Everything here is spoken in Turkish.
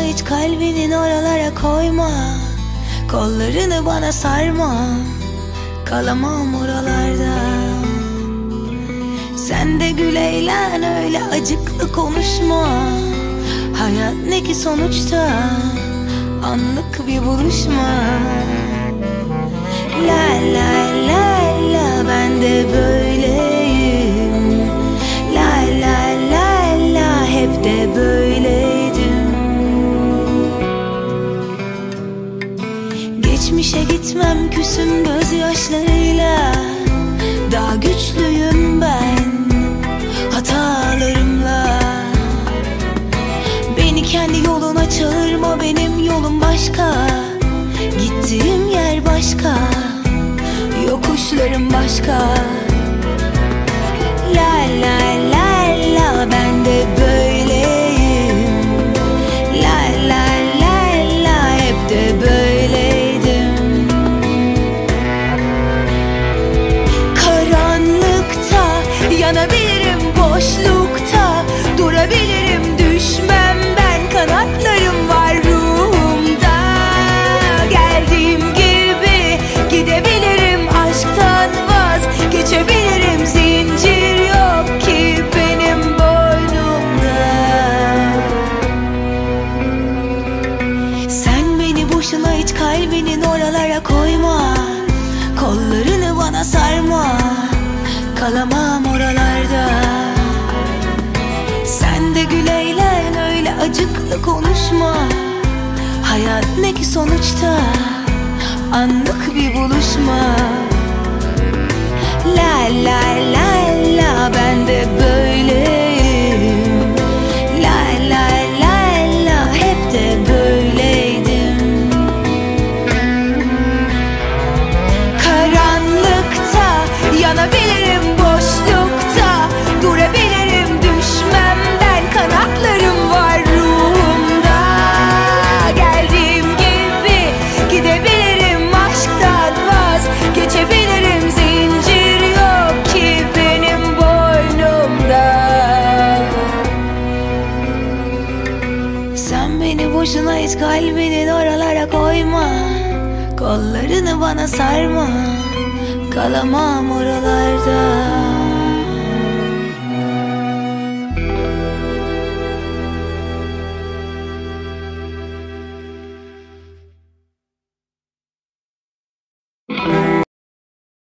hiç kalbinin oralara koyma. Kollarını bana sarma. Kalamam oralarda. Sen de gül eğlen öyle acıklı konuşma. Hayat ne ki sonuçta Anlık bir buluşma. La la Geçmişe gitmem küsüm gözyaşlarıyla. Daha güçlüyüm ben hatalarımla. Beni kendi yoluna çağırma benim yolum başka. Gittiğim yer başka Yokuşlarım başka. La la hiç kalbinin oralara koyma. Kollarını bana sarma. Kalamam oralarda. Sen de gül öyle acıklı konuşma. Hayat ne ki sonuçta? Anlık bir buluşma. La la la beni boşuna hiç kalbinin oralara koyma. Kollarını bana sarma. Kalamam oralarda